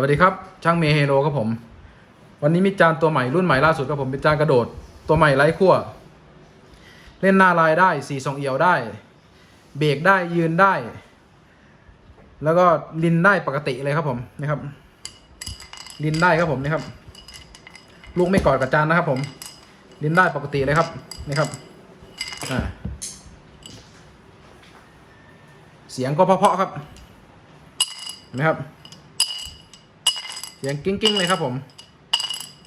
วัสดีครับ ช่างเมเฮโรครับผม วันนี้มีจานตัวใหม่รุ่นใหม่ล่าสุดครับผมเป็นจานกระโดด ตัวใหม่ไร้ขั้วเล่นหน้าลายได้สีทรงเอียวได้ เบรกได้ยืนได้ แล้วก็ลินได้ปกติเลยครับผมนะครับลินได้ครับผมนะครับ ลูกไม่กอดกับจานนะครับผม ลินได้ปกติเลยครับนี่ครับเสียงก็เพาะๆครับเห็นไหมครับ เสียงกิ้งกิ้งเลยครับผม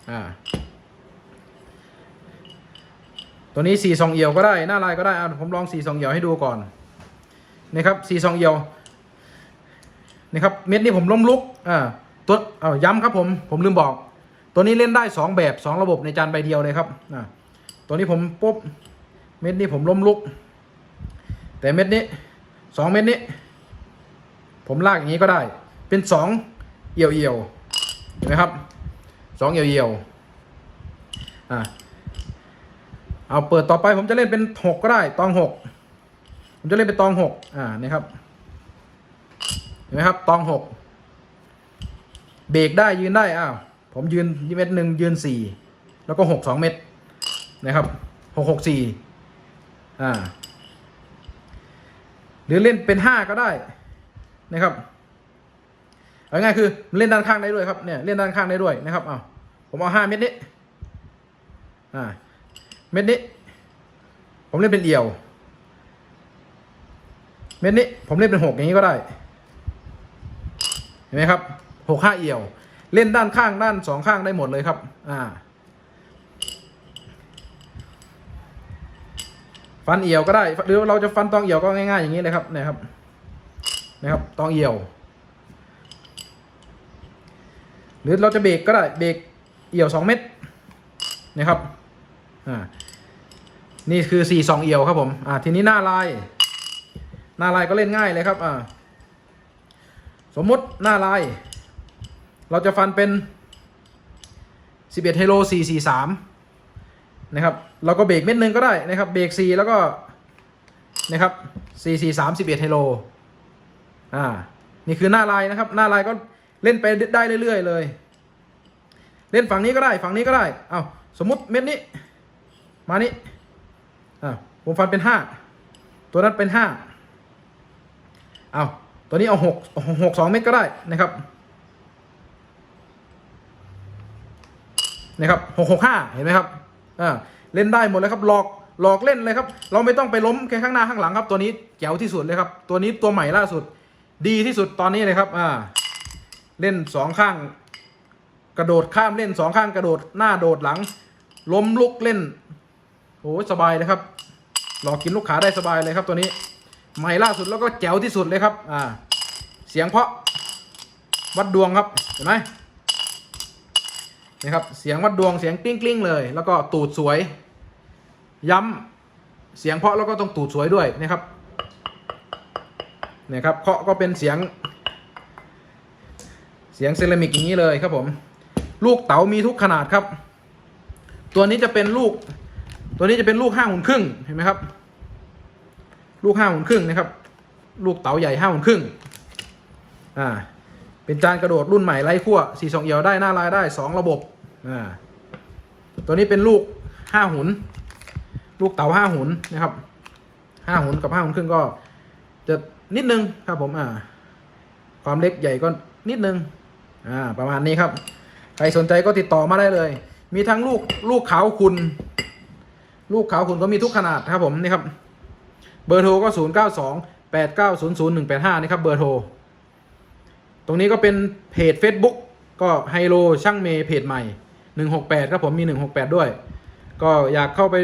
อ่า ตัวนี้สี่ซองเอียวก็ได้ หน้าลายก็ได้อะผมลองสี่ซองเอียวให้ดูก่อน นี่ครับสี่ซองเอียว นี่ครับเม็ดนี้ผมล้มลุก อ่า ตัวเอาย้ำครับผม ผมลืมบอก ตัวนี้เล่นได้สองแบบสองระบบในจานใบเดียวเลยครับ อ่า ตัวนี้ผมปุ๊บ เม็ดนี้ผมล้มลุก แต่เม็ดนี้สองเม็ดนี้ ผมลากอย่างนี้ก็ได้ เป็นสองเอียวเอียว เห็นไหมครับสองเอียวเอียวๆอ่าเอาเปิดต่อไปผมจะเล่นเป็นหกก็ได้ตองหกผมจะเล่นเป็นตองหกอ่านี่ครับเห็นไหมครับตองหกเบรกได้ยืนได้อ้าวผมยืนยี่เม็ดหนึ่งยืนสี่แล้วก็หกสองเม็ดนะครับหกหกสี่อ่าหรือเล่นเป็นห้าก็ได้นะครับ ง่ายคือเล่นด้านข้างได้ด้วยครับเนี่ยเล่นด้านข้างได้ด้วยนะครับเอาผมเอาห้าเม็ดนี้อ่าเม็ดนี้ ผมเล่นเป็นเอี่ยว เม็ดนี้ผมเล่นเป็นหกอย่างนี้ก็ได้เห็นไหมครับหกห้าเอี่ยว เล่นด้านข้างด้านสองข้างได้หมดเลยครับ อ่า ฟันเอี่ยวก็ได้หรือเราจะฟันตองเอี่ยวก็ง่ายๆอย่างนี้เลยครับเนี่ยครับนะครับตองเอี่ยว หรือเราจะเบรกก็ได้เบรกเอี่ยวสองเม็ดนะครับอ่านี่คือสี่สองเอี่ยวครับผมอ่าทีนี้หน้าลาย หน้าลายก็เล่นง่ายเลยครับอ่าสมมติหน้าลาย เราจะฟันเป็นสิบเอ็ดเฮโลสี่สี่สามนะครับเราก็เบรกเม็ดหนึ่งก็ได้นะครับเบรกสี่แล้วก็นะครับสี่สี่สามสิบเอ็ดเฮโลอ่านี่คือหน้าลายนะครับ หน้าลายก็ เล่นไปได้เรื่อยๆเลย เล่นฝั่งนี้ก็ได้ฝั่งนี้ก็ได้เอาสมมติเม็ดนี้ มานี้อ่าผมฟันเป็นห้าตัวนั้นเป็นห้าเอาตัวนี้เอาหกหกสองเม็ดก็ได้นะครับนะครับหกหกห้าเห็นไหมครับอ่าเล่นได้หมดเลยครับหลอกหลอกเล่นเลยครับ เราไม่ต้องไปล้มแค่ข้างหน้าข้างหลังครับ ตัวนี้แจ๋วที่สุดเลยครับ ตัวนี้ตัวใหม่ล่าสุด ดีที่สุดตอนนี้เลยครับ อ่า เล่นสองข้าง กระโดดข้ามเล่นสองข้างกระโดดหน้าโดดหลัง ล้มลุกเล่นโอ้สบายเลยครับหลอกกินลูกขาได้สบายเลยครับตัวนี้ ใหม่ล่าสุดแล้วก็แจ๋วที่สุดเลยครับ อ่า เสียงเพราะวัดดวงครับเห็นไหมนะครับเสียงวัดดวงเสียงกลิ้งกลิ้งเลย แล้วก็ตูดสวย ย้ำเสียงเพราะแล้วก็ต้องตูดสวยด้วยนะครับเนี่ยครับเคาะก็เป็นเสียง สียงเซรามิกอย่างนี้เลยครับผม ลูกเต๋ามีทุกขนาดครับ ตัวนี้จะเป็นลูก ตัวนี้จะเป็นลูกห้าหุ่นครึ่งเห็นไหมครับ ลูกห้าหุ่นครึ่งนะครับ ลูกเต๋าใหญ่ห้าหุ่นครึ่งอ่าเป็นจานกระโดดรุ่นใหม่ไร้ขั้วสี่สองเอียวได้หน้าลายได้สองระบบอ่าตัวนี้เป็นลูกห้าหุน ลูกเต๋าห้าหุนนะครับห้าหุนกับห้าหุนครึ่งก็ จะนิดนึงครับผมอ่าความเล็กใหญ่ก็นิดนึง อ่าประมาณนี้ครับ ใครสนใจก็ติดต่อมาได้เลย มีทั้งลูกลูกขาวคุณ ลูกขาวคุณก็มีทุกขนาดครับผมนี่ครับ เบอร์โทรก็ 0 9 2 8 9 0 0 1 8 5นี่ครับเบอร์โทร ตรงนี้ก็เป็นเพจ Facebook ก็ไฮโลช่างเมเพจใหม่ 168 ครับผมมี 168 ด้วย ก็อยากเข้าไป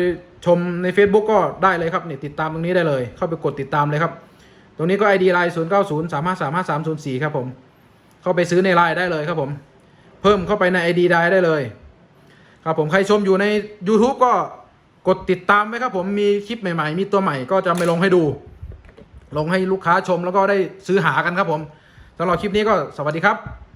ชมใน Facebook ก็ได้เลยครับนี่ติดตามตรงนี้ได้เลย เข้าไปกดติดตามเลยครับ ตรงนี้ก็ ID ไลน์0 9 0 3 5 3 5 3 0 4 ครับผม เข้าไปซื้อในไลน์ได้เลยครับผม เพิ่มเข้าไปใน ID ได้ได้เลย ครับผมใครชมอยู่ใน YouTube ก็กดติดตามไว้ครับผมมีคลิปใหม่ๆ มีตัวใหม่ก็จะไปลงให้ดู ลงให้ลูกค้าชมแล้วก็ได้ซื้อหากันครับผมสำหรับคลิปนี้ก็สวัสดีครับ